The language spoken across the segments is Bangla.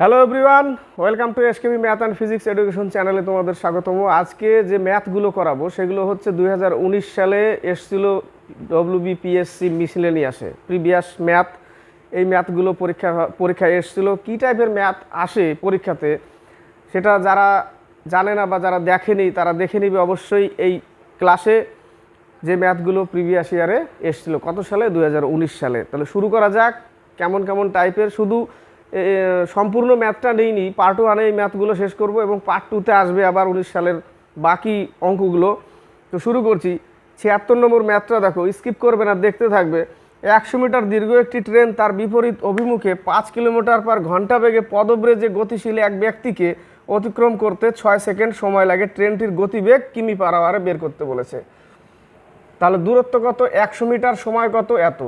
Hello everyone welcome to SKB math and physics education চ্যানেলে তোমাদের স্বাগতম। আজকে যে ম্যাথগুলো করাবো, সেগুলো হচ্ছে দুই হাজার উনিশ সালে এসছিল ডব্লিউবিপিএসসি মিসলেনিয়াসে প্রিভিয়াস ম্যাথ এই ম্যাথগুলো পরীক্ষা, পরীক্ষায় এসছিল। কী টাইপের ম্যাথ আসে পরীক্ষাতে, সেটা যারা জানে না বা যারা দেখেনি, তারা দেখে নিবে অবশ্যই এই ক্লাসে যে ম্যাথগুলো প্রিভিয়াস ইয়ারে এসেছিল। কত সালে? দুই হাজার উনিশ সালে। তাহলে শুরু করা যাক, কেমন কেমন টাইপের শুধু সম্পূর্ণ ম্যাথটা নেইনি। পার্ট ওয়ানে এই ম্যাথগুলো শেষ করব এবং পার্ট টুতে আসবে আবার উনিশ সালের বাকি অঙ্কগুলো। তো শুরু করছি। ছিয়াত্তর নম্বর ম্যাথটা দেখো স্কিপ করবে না, দেখতে থাকবে। একশো মিটার দীর্ঘ একটি ট্রেন তার বিপরীত অভিমুখে পাঁচ কিলোমিটার পার ঘণ্টা বেগে পদব্রেজে গতিশীল এক ব্যক্তিকে অতিক্রম করতে ছয় সেকেন্ড সময় লাগে ট্রেনটির গতিবেগ কিমি পার আওয়ারে বের করতে বলেছে। তাহলে দূরত্ব কত? একশো মিটার সময় কত এত?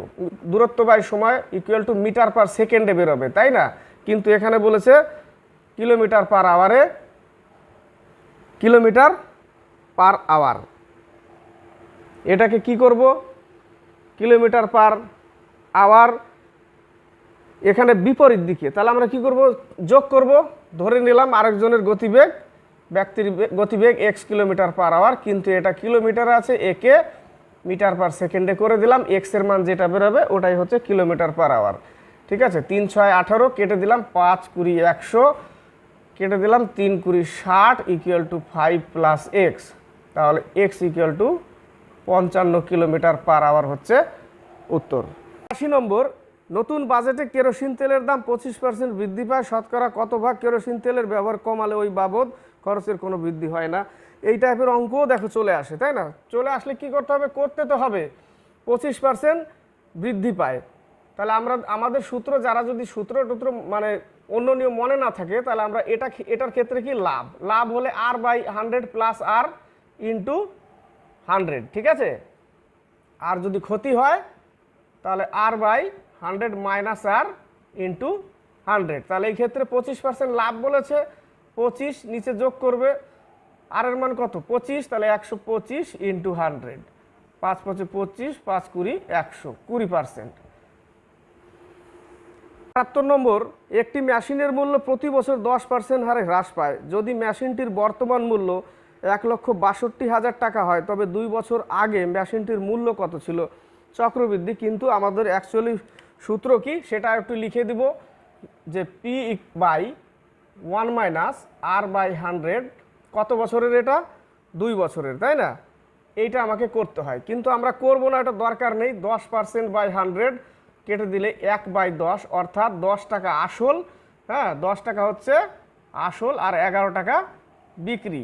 দূরত্ব বাই সময় ইকুয়াল টু মিটার পার সেকেন্ডে বেরোবে, তাই না? কিন্তু এখানে বলেছে কিলোমিটার পার আওয়ারে কিলোমিটার পার আওয়ার এটাকে কি করব? কিলোমিটার পার আওয়ার এখানে বিপরীত দিকে। তাহলে আমরা কি করব? যোগ করব, ধরে নিলাম আরেকজনের গতিবেগ, ব্যক্তির গতিবেগ এক্স কিলোমিটার পার আওয়ার কিন্তু এটা কিলোমিটার আছে, একে মিটার পার সেকেন্ডে করে দিলাম এক্সের মান যেটা বেরোবে ওটাই হচ্ছে কিলোমিটার পার আওয়ার। ঠিক আছে? তিন ছয় আঠারো, কেটে দিলাম পাঁচ কুড়ি একশো, কেটে দিলাম তিন কুড়ি ষাট equal to five plus X তাহলে এক্স ইকুয়াল টু পঞ্চান্ন কিলোমিটার পার আওয়ার হচ্ছে উত্তর। আশি নম্বর, নতুন বাজেটে কেরোসিন তেলের দাম পঁচিশ পার্সেন্ট বৃদ্ধি পায়। শতকরা কত ভাগ কেরোসিন তেলের ব্যবহার কমালে ওই বাবদ খরচের কোনো বৃদ্ধি হয় না। এই টাইপের অঙ্কও দেখো চলে আসে, তাই না? চলে আসলে কি করতে হবে? করতে তো হবে। পঁচিশ পার্সেন্ট বৃদ্ধি পায়। তাহলে আমরা, আমাদের সূত্র যারা যদি সূত্র টুত্র মানে অন্য নিয়ম মনে না থাকে, তাহলে আমরা এটা এটার ক্ষেত্রে কি লাভ? লাভ হলে R by hundred plus R into hundred ঠিক আছে? আর যদি ক্ষতি হয়, তাহলে R by hundred minus R into hundred তাহলে এই ক্ষেত্রে পঁচিশ পার্সেন্ট লাভ বলেছে, পঁচিশ নিচে যোগ করবে আর এর মান কত? পঁচিশ, তাহলে একশো পঁচিশ ইন্টু হান্ড্রেড পাঁচ পঁচে পঁচিশ, পাঁচ কুড়ি একশো, কুড়ি পার্সেন্ট একাত্তর নম্বর, একটি মেশিনের মূল্য প্রতি বছর দশ পার্সেন্ট হারে হ্রাস পায়। যদি মেশিনটির বর্তমান মূল্য এক লক্ষ বাষট্টি হাজার টাকা হয়, তবে দুই বছর আগে মেশিনটির মূল্য কত ছিল? চক্রবৃদ্ধি, কিন্তু আমাদের অ্যাকচুয়ালি সূত্র কি? সেটা একটু লিখে দিব যে P by one minus R by hundred কত বছরের এটা? দুই বছরের, তাই না? এইটা আমাকে করতে হয়। কিন্তু আমরা করব না, এটা দরকার নেই। দশ পার্সেন্ট বাই হান্ড্রেড কেটে দিলে এক বাই দশ, অর্থাৎ দশ টাকা আসল হ্যাঁ দশ টাকা হচ্ছে আসল আর এগারো টাকা বিক্রি।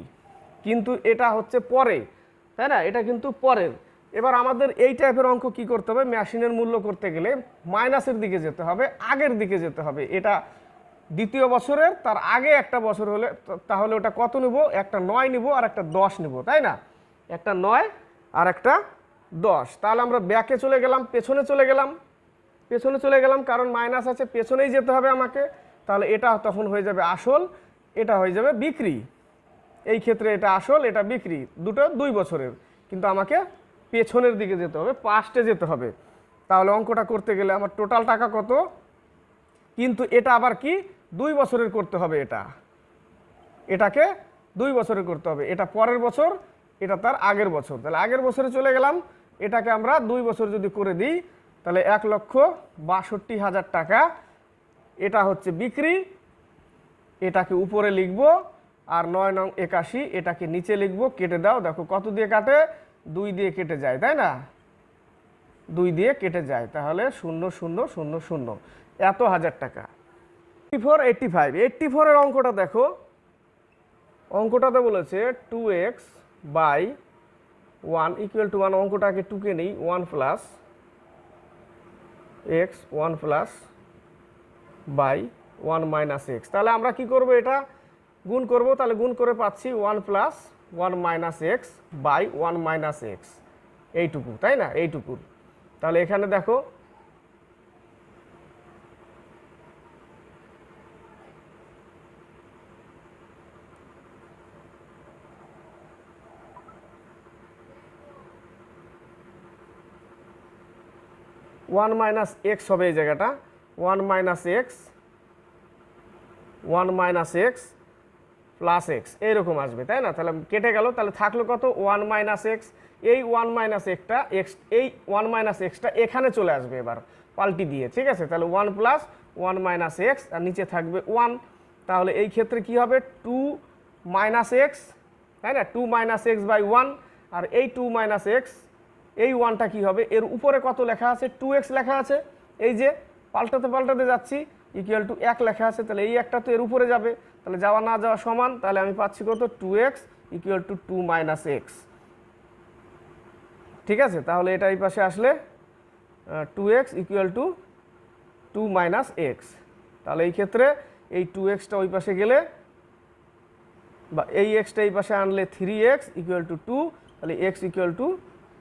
কিন্তু এটা হচ্ছে পরে, তাই না? এটা কিন্তু পরের। এবার আমাদের এই টাইপের অঙ্ক কি করতে হবে? মেশিনের মূল্য করতে গেলে মাইনাসের দিকে যেতে হবে, আগের দিকে যেতে হবে। এটা দ্বিতীয় বছরের, তার আগে একটা বছর হলে তাহলে ওটা কত নিব? একটা নয় নিব আর একটা দশ নিব, তাই না? একটা নয় আর একটা দশ। তাহলে আমরা ব্যাকে চলে গেলাম, পেছনে চলে গেলাম। পেছনে চলে গেলাম, কারণ মাইনাস আছে, পেছনেই যেতে হবে আমাকে। তাহলে এটা তখন হয়ে যাবে আসল, এটা হয়ে যাবে বিক্রি। এই ক্ষেত্রে এটা আসল, এটা বিক্রি। দুটো দুই বছরের। কিন্তু আমাকে পেছনের দিকে যেতে হবে, পাস্টে যেতে হবে। তাহলে অঙ্কটা করতে গেলে আমার টোটাল টাকা কত? কিন্তু এটা আবার কি? দুই বছরের করতে হবে এটা। এটাকে দুই বছরের করতে হবে। এটা পরের বছর, এটা তার আগের বছর। তাহলে আগের বছরে চলে গেলাম, এটাকে আমরা দুই বছর যদি করে দিই, তাহলে এক লক্ষ বাষট্টি হাজার টাকা। এটা হচ্ছে বিক্রি, এটাকে উপরে লিখব, আর নয় নং একাশি, এটাকে নিচে লিখব, কেটে দাও। দেখো কত দিয়ে কাটে? দুই দিয়ে কেটে যায়, তাই না? দুই দিয়ে কেটে যায়, তাহলে শূন্য শূন্য শূন্য শূন্য। এত হাজার টাকা। ফোর এইটটি ফাইভ এইটটি ফোরের অঙ্কটা দেখো। অঙ্কটাতে বলেছে two X by one equal to one অঙ্কটাকে টুকে নেই one plus X one plus by one minus X তাহলে আমরা কি করব এটা? গুণ করব, তাহলে গুণ করে পাচ্ছি one plus one minus X by one minus X এইটুকু, তাই না? এইটুকু তাহলে এখানে দেখো ওয়ান মাইনাস এক্স হবে এই জায়গাটা। One minus X, one minus X plus X. এইরকম আসবে, তাই না? তাহলে কেটে গেল, তাহলে থাকল কত? One minus x. এই ওয়ান মাইনাস এক্সটা, এক্স, এই ওয়ান মাইনাস এক্সটা এখানে চলে আসবে এবার, পাল্টি দিয়ে, ঠিক আছে? তাহলে one plus one minus X, আর নিচে থাকবে ওয়ান। তাহলে এই ক্ষেত্রে কি হবে? টু মাইনাস এক্স, তাই না? Two minus X by one, আর এই টু মাইনাস এক্স এই ওয়ানটা কি হবে? এর উপরে কত লেখা আছে? টু এক্স লেখা আছে। এই যে, পাল্টাতে পাল্টাতে যাচ্ছি ইকুয়াল টু এক লেখা আছে, তাহলে এই একটা তো এর উপরে যাবে। তাহলে যাওয়া না যাওয়া সমান, তাহলে আমি পাচ্ছি কত? Two X equal to two minus X ঠিক আছে? তাহলে এটা এই পাশে আসলে two X equal to two minus X তাহলে এই ক্ষেত্রে এই টু এক্সটা ওই পাশে গেলে, বা এই এক্সটা এই পাশে আনলে three X equal to two তাহলে X equal to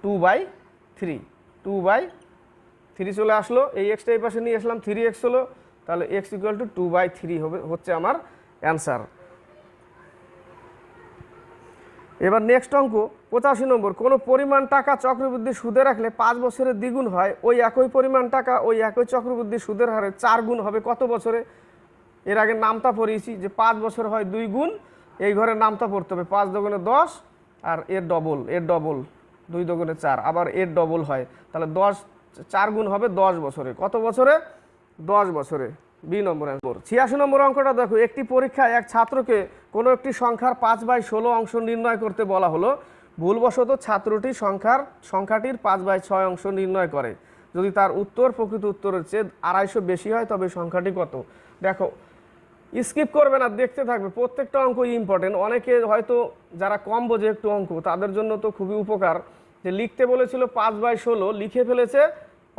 two by three, two by three চলে আসলো, এই এক্সটা এই পাশে নিয়ে আসলাম, থ্রি এক্স হলো, তাহলে X equal to two by three হবে, হচ্ছে আমার অ্যান্সার এবার নেক্সট অঙ্ক, পঁচাশি নম্বর, কোনো পরিমাণ টাকা চক্রবৃদ্ধি সুদে রাখলে পাঁচ বছরের দ্বিগুণ হয়, ওই একই পরিমাণ টাকা, ওই একই চক্রবৃদ্ধি সুদের হারে চার গুণ হবে, কত বছরে? এর আগে নামতা পড়িয়েছি যে পাঁচ বছর হয় দুই গুণ, এই ঘরে নামতা পড়তে হবে, পাঁচ দোকানে দশ, আর এর ডবল এর ডবল দুই দোকানে চার, আবার এর ডবল হয়। তাহলে দশ, চার গুণ হবে দশ বছরে। কত বছরে? দশ বছরে। বি নম্বর অ্যান্সার ছিয়াশি নম্বর অঙ্কটা দেখো, একটি পরীক্ষায় এক ছাত্রকে কোনো একটি সংখ্যার পাঁচ বাই ষোলো অংশ নির্ণয় করতে বলা হলো। ভুলবশত ছাত্রটি সংখ্যার, সংখ্যাটির পাঁচ বাই ছয় অংশ নির্ণয় করে। যদি তার উত্তর প্রকৃত উত্তরের চেয়ে আড়াইশো বেশি হয়, তবে সংখ্যাটি কত? দেখো স্কিপ করবে না দেখতে থাকবে। প্রত্যেকটা অঙ্ক ইম্পর্টেন্ট অনেকে হয়তো যারা কম বোঝে একটু অঙ্ক, তাদের জন্য তো খুবই উপকার যে লিখতে বলেছিল পাঁচ বাই ষোলো, লিখে ফেলেছে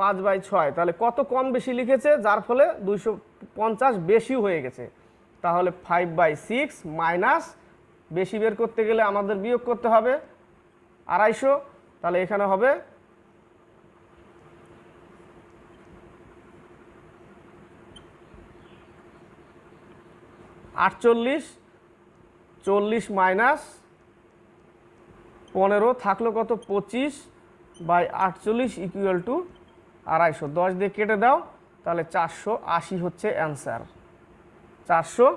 পাঁচ বাই ছয়। তাহলে কত কম বেশি লিখেছে? যার ফলে দুইশো পঞ্চাশ বেশি হয়ে গেছে। তাহলে ফাইভ বাই সিক্স মাইনাস বেশি বের করতে গেলে আমাদের বিয়োগ করতে হবে আড়াইশো। তাহলে এখানে হবে আটচল্লিশ, চল্লিশ মাইনাস পনেরো থাকল কত? পঁচিশ বাই আটচল্লিশ ইকুয়াল টু আড়াইশো। দশ দিয়ে কেটে দাও, তাহলে চারশো আশি হচ্ছে অ্যান্সার চারশো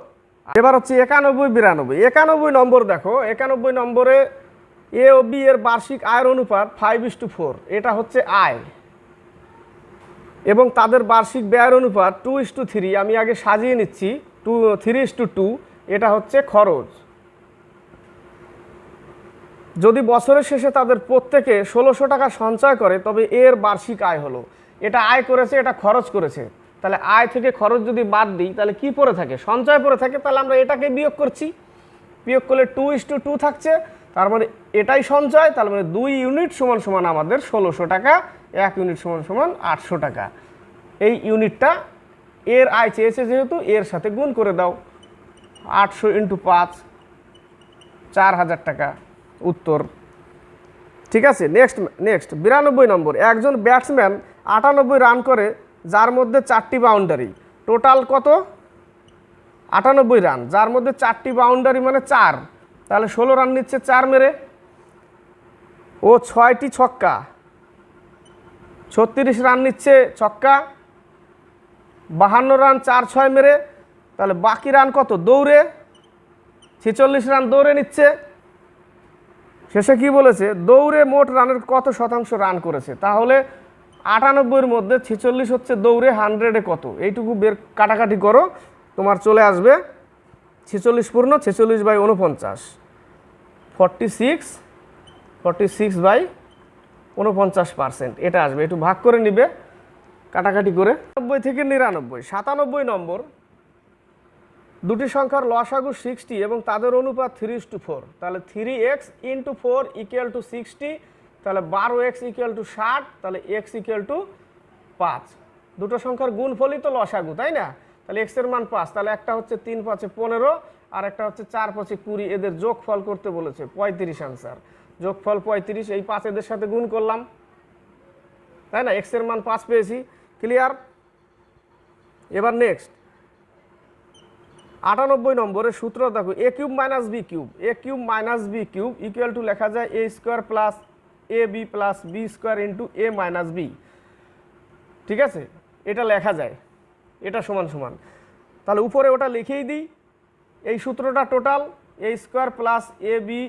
এবার হচ্ছে একানব্বই, বিরানব্বই। একানব্বই নম্বর দেখো, একানব্বই নম্বরে এ ও বি এর বার্ষিক আয়ের অনুপাত ফাইভ ইস টু ফোর এটা হচ্ছে আয়। এবং তাদের বার্ষিক ব্যয়ের অনুপাত টু ইস টু থ্রি আমি আগে সাজিয়ে নিচ্ছি। টু থ্রি টু টু এটা হচ্ছে খরচ। যদি বছরের শেষে তাদের প্রত্যেকে ষোলোশো টাকা সঞ্চয় করে, তবে এর বার্ষিক আয় হলো। এটা আয় করেছে, এটা খরচ করেছে। তাহলে আয় থেকে খরচ যদি বাদ দিই, তাহলে কি পড়ে থাকে? সঞ্চয় পড়ে থাকে, তাহলে আমরা এটাকে বিয়োগ করছি। বিয়োগ করলে টু ইস টু টু থাকছে, তার মানে এটাই সঞ্চয়, তার মানে দুই ইউনিট সমান সমান আমাদের ষোলোশো টাকা, এক ইউনিট সমান সমান আটশো টাকা। এই ইউনিটটা এর আয় চেয়েছে যেহেতু, এর সাথে গুণ করে দাও। আটশো ইন্টু পাঁচ, চার হাজার টাকা উত্তর। ঠিক আছে নেক্সট নেক্সট বিরানব্বই নম্বর। একজন ব্যাটসম্যান আটানব্বই রান করে, যার মধ্যে চারটি বাউন্ডারি টোটাল কত? আটানব্বই রান যার মধ্যে চারটি বাউন্ডারি মানে চার। তাহলে ষোলো রান নিচ্ছে চার মেরে। ও ছয়টি ছক্কা। ছত্রিশ রান নিচ্ছে ছক্কা। বাহান্ন রান, চার ছয় মেরে, তাহলে বাকি রান কত? দৌড়ে, ছেচল্লিশ রান দৌড়ে নিচ্ছে। শেষে কি বলেছে? দৌড়ে মোট রানের কত শতাংশ রান করেছে? তাহলে আটানব্বইয়ের মধ্যে ছেচল্লিশ হচ্ছে দৌড়ে, হান্ড্রেডে কত? এইটুকু বের কাটাকাটি করো, তোমার চলে আসবে। ছেচল্লিশ পূর্ণ, ছেচল্লিশ বাই উনপঞ্চাশ forty six forty six by উনপঞ্চাশ পার্সেন্ট। এটা আসবে, একটু ভাগ করে নিবে। কাটাকাটি করে। নব্বই থেকে নিরানব্বই, সাতানব্বই নম্বর। দুটি সংখ্যার লসাগু সিক্সটি এবং তাদের অনুপাত থ্রি টু ফোর তাহলে three X into four equal to sixty তাহলে বারো এক্স ইকুয়াল টু ষাট, তাহলে এক্স ইকুয়াল টু পাঁচ। দুটো সংখ্যার গুণফলই তো লসাগু, তাই না? তাহলে এক্সের মান পাঁচ, তাহলে একটা হচ্ছে তিন পাঁচে পনেরো, আর একটা হচ্ছে চার পাঁচে কুড়ি। এদের যোগফল করতে বলেছে, পঁয়ত্রিশ আনসার যোগফল পঁয়ত্রিশ, এই পাঁচ এদের সাথে গুণ করলাম। তাই না? এক্সের মান পাঁচ পেয়েছি। ক্লিয়ার এবার নেক্সট আটানব্বই নম্বরের সূত্র দেখো। A cube minus B cube A cube minus B cube equal to লেখা যায় A square plus A B plus B square into A minus B ঠিক আছে? এটা লেখা যায়। এটা সমান সমান। তাহলে উপরে ওটা লিখেই দিই। এই সূত্রটা total A square plus A B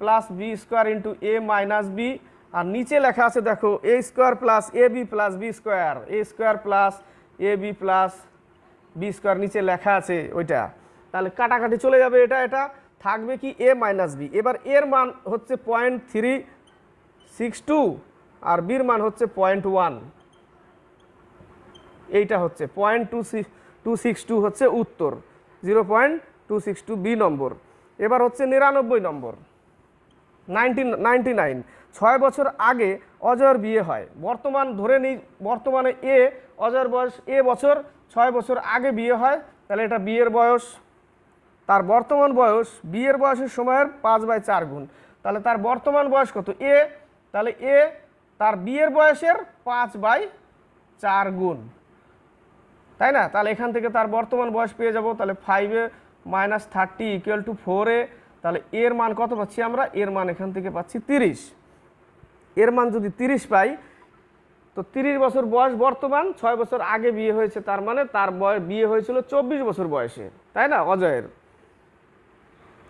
plus B square into A minus B আর নিচে লেখা আছে, দেখো A square plus A B plus B square A square plus A B plus B square নিচে লেখা আছে ওইটা। তাহলে কাটাকাটি চলে যাবে এটা এটা থাকবে কি এ মাইনাস বি এবার এর মান হচ্ছে পয়েন্ট থ্রি সিক্স টু আর বির মান হচ্ছে পয়েন্ট ওয়ান এইটা হচ্ছে point two six two six two হচ্ছে উত্তর zero point two six two B নম্বর। এবার হচ্ছে নিরানব্বই নম্বর নাইনটি নাইনটি নাইন ছয় বছর আগে অজয়ের বিয়ে হয়। বর্তমান ধরে নিই, বর্তমানে এ, অজয়ের বয়স এ বছর, ছয় বছর আগে বিয়ে হয়, তাহলে এটা বিয়ের বয়স। তার বর্তমান বয়স, বিয়ের বয়সের সময়ের পাঁচ বাই চার গুণ। তাহলে তার বর্তমান বয়স কত? এ, তাহলে এ, তার বিয়ের বয়সের পাঁচ বাই চার গুণ। তাই না? তাহলে এখান থেকে তার বর্তমান বয়স পেয়ে যাব, তাহলে ফাইভে মাইনাস থার্টি ইকুয়াল টু ফোরে তাহলে এর মান কত পাচ্ছি আমরা? এর মান এখান থেকে পাচ্ছি তিরিশ। এর মান যদি তিরিশ পাই, তো তিরিশ বছর বয়স বর্তমান, ছয় বছর আগে বিয়ে হয়েছে তার মানে তার বিয়ে হয়েছিল চব্বিশ বছর বয়সে, তাই না? অজয়ের।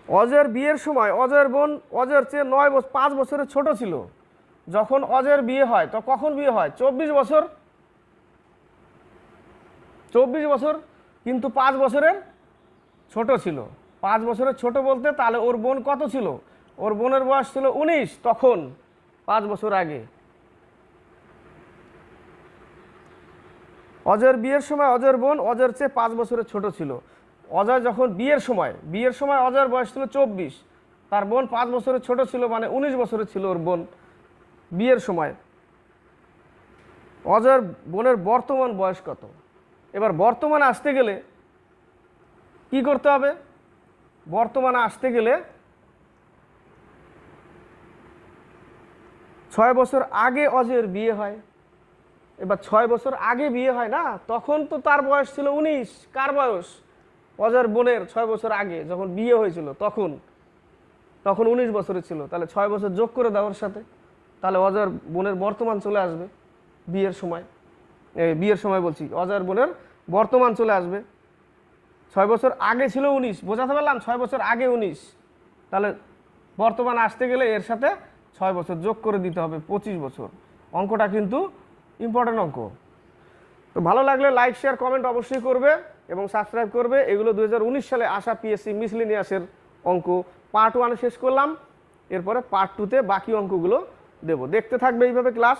অজয়ের বিয়ের সময় অজয়ের বোন অজয়ের চেয়ে নয় বছর পাঁচ বছরের ছোট ছিল। যখন অজয়ের বিয়ে হয়, তো কখন বিয়ে হয়? চব্বিশ বছর। চব্বিশ বছর কিন্তু পাঁচ বছরের ছোট ছিল। পাঁচ বছরের ছোট বলতে তাহলে ওর বোন কত ছিল? ওর বোনের বয়স ছিল উনিশ, তখন। পাঁচ বছর আগে। অজয়ের বিয়ের সময় অজয়ের বোন অজয়ের চেয়ে পাঁচ বছরের ছোট ছিল। অজয় যখন বিয়ের সময় বিয়ের সময় অজয়ের বয়স ছিল চব্বিশ, তার বোন পাঁচ বছরের ছোট ছিল মানে উনিশ বছরের ছিল ওর বোন বিয়ের সময়। অজয়ের বোনের বর্তমান বয়স কত? এবার বর্তমানে আসতে গেলে কি করতে হবে? বর্তমানে আসতে গেলে ছয় বছর আগে অজয়ের বিয়ে হয়। এবার ছয় বছর আগে বিয়ে হয় না, তখন তো তার বয়স ছিল উনিশ। কার বয়স? অজয়ের বোনের ছয় বছর আগে যখন বিয়ে হয়েছিল, তখন। তখন উনিশ বছরের ছিল। তাহলে ছয় বছর যোগ করে দাও ওর সাথে। তাহলে অজয়ের বোনের বর্তমান চলে আসবে বিয়ের সময়। বিয়ের সময় বলছি, অজয়ের বোনের বর্তমান চলে আসবে। ছয় বছর আগে ছিল উনিশ, বোঝাতে পারলাম ছয় বছর আগে উনিশ। তাহলে বর্তমান আসতে গেলে এর সাথে ছয় বছর যোগ করে দিতে হবে, পঁচিশ বছর। অঙ্কটা কিন্তু ইম্পর্টেন্ট অঙ্ক। তো ভালো লাগলে লাইক শেয়ার কমেন্ট অবশ্যই করবে এবং সাবস্ক্রাইব করবে। এগুলো দু হাজার উনিশ সালে আসা পিএসসি মিসলিনিয়াসের অঙ্ক। পার্ট ওয়ানে শেষ করলাম, এরপরে পার্ট টুতে বাকি অঙ্কগুলো দেব। দেখতে থাকবে এইভাবে ক্লাস